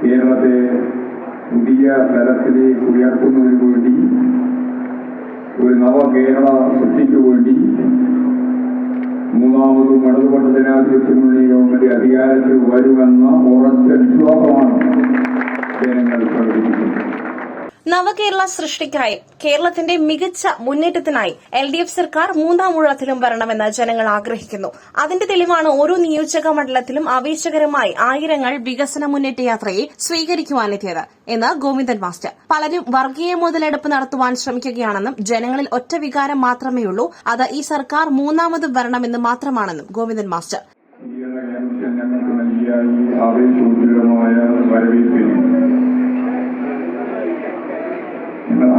കേരളത്തെ പുതിയ തലത്തിലേക്ക് ഉയർത്തുന്നതിന് വേണ്ടി ഒരു നവകേരള സൃഷ്ടിക്കു വേണ്ടി മൂന്നാമതും ഇടതുപക്ഷ ജനാധിപത്യമുള്ള ഗവൺമെന്റ് അധികാരത്തിൽ വരുമെന്ന ഉറച്ച വിശ്വാസമാണ് ജനങ്ങൾ പ്രകടിപ്പിക്കുന്നത്. നവകേരള സൃഷ്ടിക്കായി കേരളത്തിന്റെ മികച്ച മുന്നേറ്റത്തിനായി എൽ ഡി എഫ് സർക്കാർ മൂന്നാം ഊഴത്തിലും വരണമെന്ന് ജനങ്ങൾ ആഗ്രഹിക്കുന്നു. അതിന്റെ തെളിവാണ് ഓരോ നിയോജക മണ്ഡലത്തിലും ആവേശകരമായി ആയിരങ്ങൾ വികസന മുന്നേറ്റ യാത്രയെ സ്വീകരിക്കുവാനെത്തിയത് എന്ന് ഗോവിന്ദൻ മാസ്റ്റർ. പലരും വർഗീയ മുതലെടുപ്പ് നടത്തുവാൻ ശ്രമിക്കുകയാണെന്നും ജനങ്ങളിൽ ഒറ്റ വികാരം മാത്രമേയുള്ളൂ അത് ഈ സർക്കാർ മൂന്നാമത് വരണമെന്ന് മാത്രമാണെന്നും ഗോവിന്ദൻ മാസ്റ്റർ. വരവേൽപ്പിന്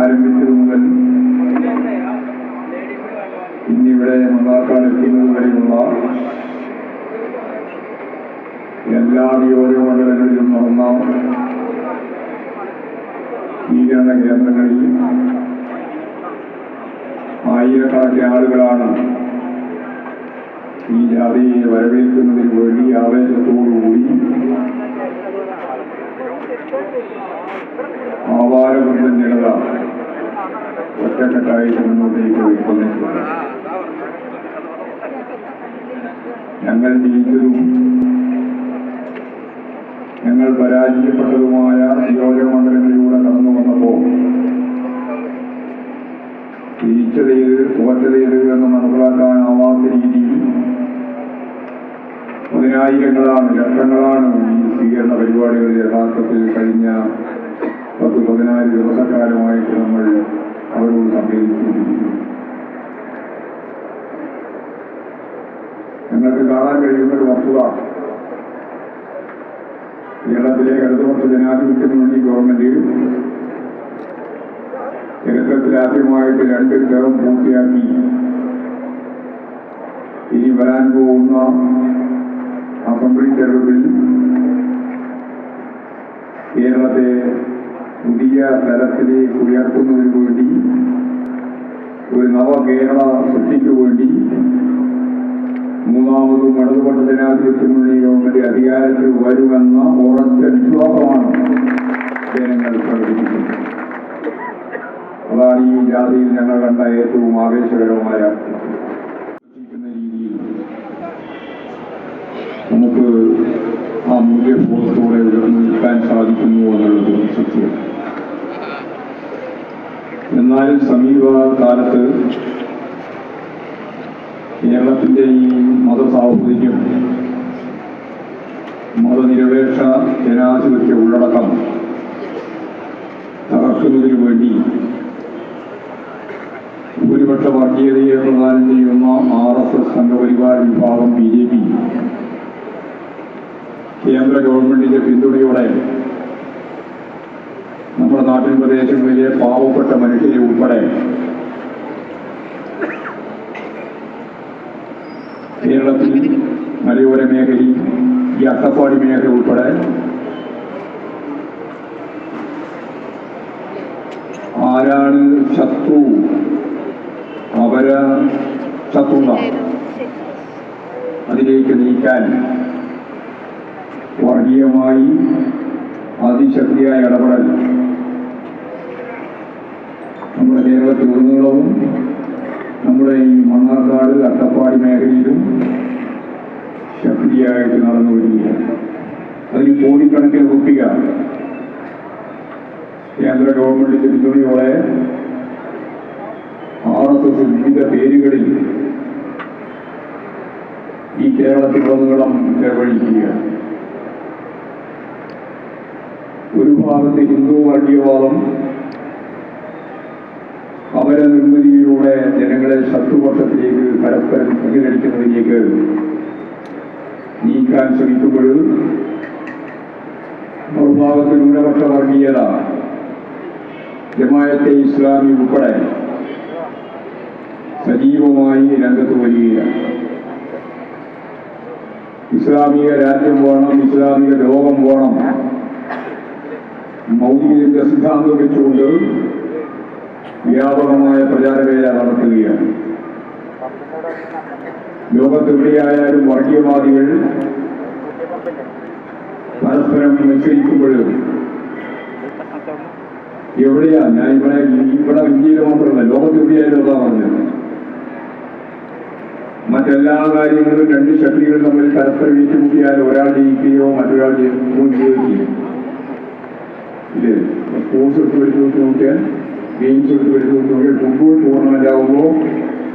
ആരംഭിച്ചത് മുതൽ ഇന്നിവിടെ മണ്ണാർക്കാട് എത്തുന്നത് വരെയുള്ള എല്ലാ നിയോജക മണ്ഡലങ്ങളിലും നടന്ന സ്വീകരണ കേന്ദ്രങ്ങളിൽ ആയിരക്കണക്കിന് ആളുകളാണ് ഈ ജാതിയെ വരവേൽക്കുന്നതിന് വേണ്ടി ആവേശത്തോടുകൂടി ആവാരവൃന്ദം ജനത ഒറ്റക്കെട്ടായി മുന്നോട്ടേക്ക് ഞങ്ങൾ ജയിച്ചതും ഞങ്ങൾ പരാജയപ്പെട്ടതുമായ നിയോജക മണ്ഡലങ്ങളിലൂടെ കടന്നു വന്നപ്പോൾ തിരിച്ചതേത് തോറ്റതേത് എന്ന് മനസ്സിലാക്കാനാവാത്ത രീതിയിൽ പതിനായിരങ്ങളാണ് ലക്ഷങ്ങളാണ് ഈ സ്വീകരണ പരിപാടികൾ യഥാർത്ഥത്തിൽ കഴിഞ്ഞ പത്ത് പതിനായിരം ദിവസക്കാലമായിട്ട് നമ്മൾ അവരോട് സംവേദിച്ചുകൊണ്ടിരിക്കുന്നു ഞങ്ങൾക്ക് കാണാൻ കഴിയുന്ന ഒരു വസ്തുത. കേരളത്തിലെ ഇടതുപക്ഷ ജനാധിപത്യ മുന്നണി ഗവൺമെന്റ് ചരിത്രത്തിൽ ആദ്യമായിട്ട് രണ്ട് ടേം പൂർത്തിയാക്കി. ഇനി വരാൻ പോകുന്ന അസംബ്ലി തെരഞ്ഞെടുപ്പിൽ കേരളത്തെ പുതിയ തലത്തിലേക്ക് ഉയർത്തുന്നതിന് വേണ്ടി ഒരു നവകേരള സൃഷ്ടിക്കു വേണ്ടി മൂന്നാമതും ഇടതുപക്ഷ ജനാധിപത്യ മുന്നണി ഗവൺമെന്റ് അധികാരത്തിൽ വരുമെന്ന ഉറച്ച വിശ്വാസമാണ് ജനങ്ങൾ പ്രകടിപ്പിക്കുന്നത്. അതാണ് ഈ ജാതിയിൽ ഞങ്ങൾ കണ്ട ഏറ്റവും പ്രവർത്തിക്കുന്ന രീതിയിൽ നമുക്ക് ആ മൂല്യബോധത്തോടെ ഉയർന്നു നിൽക്കാൻ സാധിക്കുന്നു എന്നുള്ളത് സത്യം. എന്നാൽ സമീപകാലത്ത് കേരളത്തിന്റെ ഈ മതസാഹോദര്യം മതനിരപേക്ഷ ജനാധിപത്യ ഉള്ളടക്കം തകർക്കുന്നതിനു വേണ്ടി ഭൂരിപക്ഷ വർഗീയതയെ പ്രധാനം ചെയ്യുന്ന ആർ എസ് എസ് സംഘപരിവാര വിഭാഗം ബി ജെ പി കേന്ദ്ര ഗവൺമെന്റിന്റെ പിന്തുണയോടെ നമ്മുടെ നാട്ടിൻ പ്രദേശങ്ങളിലെ പാവപ്പെട്ട മനുഷ്യരെ ഉൾപ്പെടെ കേരളത്തിൽ മലയോര മേഖലയിൽ ഈ അട്ടപ്പാടി മേഖല ഉൾപ്പെടെ ആരാണ് ശത്രു? അവര ശത്രുത. അതിലേക്ക് നീക്കാൻ വർഗീയമായി അതിശക്തിയായ ഇടപെടൽ. നമ്മുടെ കേരളത്തിൽ ഉടനീളവും നമ്മുടെ ഈ മണ്ണാർക്കാട് അട്ടപ്പാടി മേഖലയിലും ശക്തിയായിട്ട് നടന്നു വരികയാണ്. അതിന് കോടിക്കണക്കിന് കുട്ടിക കേന്ദ്ര ഗവൺമെന്റിന്റെ പിന്തുണയോടെ ആർ എസ് എസ് വിവിധ പേരുകളിൽ ഈ കേരളത്തിലുടനീളം ചെലവഴിക്കുകയാണ്. ഒരു ഭാഗത്ത് ഹിന്ദു വർഗീയവാദം അവരെ നിർമ്മിതിയിലൂടെ ജനങ്ങളെ ശത്രുപക്ഷത്തിലേക്ക് പരസ്പരം സംഘടിക്കുന്നതിലേക്ക് നീക്കാൻ ശ്രമിക്കുമ്പോൾ മറുഭാഗത്ത് ന്യൂനപക്ഷ വർഗീയത ജമായത്തെ ഇസ്ലാമി ഉൾപ്പെടെ സജീവമായി രംഗത്ത് വരികയാണ്. ഇസ്ലാമിക രാജ്യം വേണം ഇസ്ലാമിക ലോകം വേണം. മൗലിക സിദ്ധാന്തം വെച്ചുകൊണ്ട് വ്യാപകമായ പ്രചാരവേല നടത്തുകയാണ്. ലോകത്തെവിടെയായാലും വർഗീയവാദികൾ പരസ്പരം നിശ്ചയിക്കുമ്പോഴും എവിടെയാ? ഞാൻ ഇവിടെ ഇവിടെ ഇന്ത്യയിൽ മാത്രമല്ല ലോകത്തെവിടെയായാലും അതാ പറഞ്ഞത്. മറ്റെല്ലാ കാര്യങ്ങളും രണ്ട് ശക്തികൾ തമ്മിൽ പരസ്പരം ഏറ്റുമുട്ടിയാൽ ഒരാൾ ജയിക്കുകയോ മറ്റൊരാൾ ജയിക്കുകയോ ചെയ്യും. ഇല്ലേ സ്പോർട്സ് എടുത്ത് വെച്ച് നോക്കി നോക്കിയാൽ ഗെയിംസ് എടുത്ത് വെച്ച് നോക്കി നോക്കിയാൽ ഫുട്ബോൾ ടൂർണമെന്റ് ആകുമ്പോൾ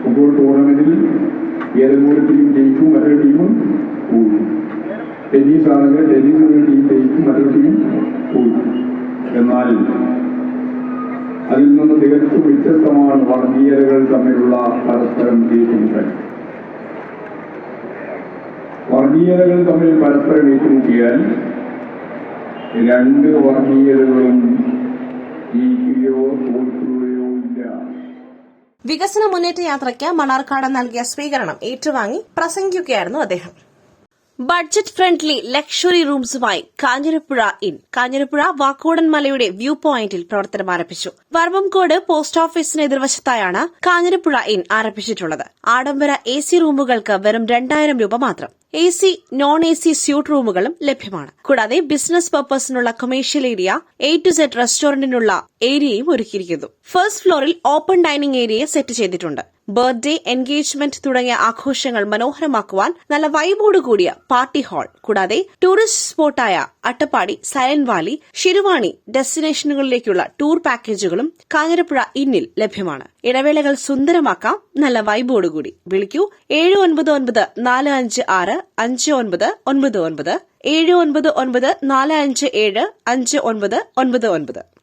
ഫുട്ബോൾ ടൂർണമെന്റിൽ ഏതെങ്കിലും ടീം ജയിക്കും മറ്റൊരു ടീമും കൂടും. ടെന്നീസ് ആണെങ്കിൽ ടെന്നീസ് ടീം ജയിക്കും മറ്റൊരു ടീം കൂടും. എന്നാൽ അതിൽ നിന്ന് തികച്ചും വ്യത്യസ്തമാണ് വർഗീയതകൾ തമ്മിലുള്ള പരസ്പരം ഏറ്റുമുട്ടൽ. വർഗീയതകൾ തമ്മിൽ പരസ്പരം ഏറ്റുമുട്ടിയാൽ രണ്ട് വർഗീയതകളും ജയിക്കുകയോ തോൽക്കുകയോ ഇല്ല. വികസന മുന്നേറ്റ യാത്രയ്ക്ക് മണാർക്കാട് നൽകിയ സ്വീകരണം ഏറ്റുവാങ്ങി പ്രസംഗിക്കുകയായിരുന്നു അദ്ദേഹം. ബഡ്ജറ്റ് ഫ്രണ്ട്ലി ലക്ഷറി റൂംസുമായി കാഞ്ഞിരപ്പുഴ ഇൻ. കാഞ്ഞിരപ്പുഴ വാക്കോടൻ മലയുടെ വ്യൂ പോയിന്റിൽ പ്രവർത്തനം ആരംഭിച്ചു. വർമ്മംകോട് പോസ്റ്റ് ഓഫീസിന് എതിർവശത്തായാണ് കാഞ്ഞിരപ്പുഴ ഇൻ ആരംഭിച്ചിട്ടുള്ളത്. ആഡംബര എ സി റൂമുകൾക്ക് വെറും രണ്ടായിരം രൂപ മാത്രം. A C non A C suite റൂമുകളും ലഭ്യമാണ്. കൂടാതെ business പർപ്പസിനുള്ള commercial area A to set റെസ്റ്റോറന്റിനുള്ള ഏരിയയും ഒരുക്കിയിരിക്കുന്നു. ഫസ്റ്റ് ഫ്ലോറിൽ ഓപ്പൺ ഡൈനിംഗ് ഏരിയ സെറ്റ് ചെയ്തിട്ടുണ്ട്. ബർത്ത്ഡേ എൻഗേജ്മെന്റ് തുടങ്ങിയ ആഘോഷങ്ങൾ മനോഹരമാക്കുവാൻ നല്ല വൈബോട് കൂടിയ പാർട്ടി ഹാൾ. കൂടാതെ ടൂറിസ്റ്റ് സ്പോട്ടായ അട്ടപ്പാടി സൈലന്റ് വാലി ശിരുവാണി ഡെസ്റ്റിനേഷനുകളിലേക്കുള്ള ടൂർ പാക്കേജുകളും കാഞ്ഞിരപ്പുഴ ഇന്നിൽ ലഭ്യമാണ്. ഇടവേളകൾ സുന്ദരമാക്കാം. നല്ല വൈബോടുകൂടി. വിളിക്കൂ. ഏഴ് ഒൻപത് ഒൻപത് നാല് അഞ്ച് ആറ് അഞ്ച് ഒൻപത് ഒൻപത് ഒൻപത്. ഏഴ് ഒൻപത് ഒൻപത് നാല് അഞ്ച് ഏഴ് അഞ്ച് ഒൻപത് ഒൻപത് ഒൻപത്.